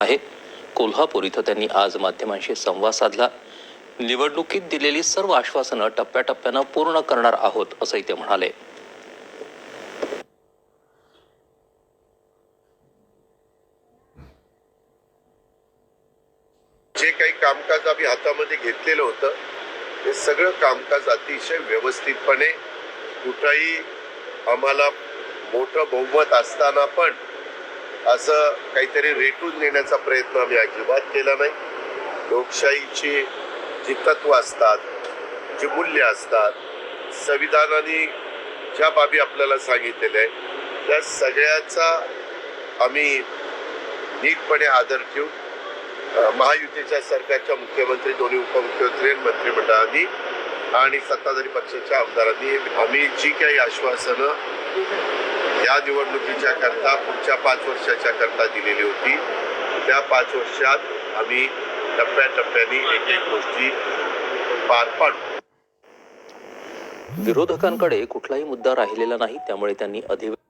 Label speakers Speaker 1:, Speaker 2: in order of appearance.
Speaker 1: आहे. कोल्हापूर इथं त्यांनी आज माध्यमांशी संवाद साधला. निवडणुकीत दिलेली सर्व आश्वासनं टप्प्याटप्प्यानं पूर्ण करणार आहोत असंही ते म्हणाले.
Speaker 2: जे काही कामकाज आम्ही हातामध्ये घेतलेलं होतं ते सगळं कामकाज अतिशय व्यवस्थितपणे कुठंही आम्हाला मोठं बहुमत असताना पण असं काहीतरी रेटून नेण्याचा प्रयत्न आम्ही अजिबात केला नाही. लोकशाहीची जी तत्व असतात जी मूल्य असतात संविधानाने ज्या बाबी आपल्याला सांगितलेल्या आहेत त्या सगळ्याचा आम्ही नीटपणे आदर ठेवून महायुतीच्या सरकारच्या मुख्यमंत्री दोन्ही उपमुख्यमंत्री मंत्रिमंडळांनी मंत्रिमंडळाने आणि सत्ताधारी पक्षाच्या आमदारांनी आम्ही जी काही आश्वासनं या निवडणुकीच्या करता पुढच्या पाच वर्षाच्या करता दिलेली होती. त्या पाच वर्षात आम्ही टप्प्याटप्प्याने एक एक गोष्टी पार पाडू.
Speaker 1: विरोधकांकडे कुठलाही मुद्दा राहिलेला नाही त्यामुळे त्यांनी अधिवेशन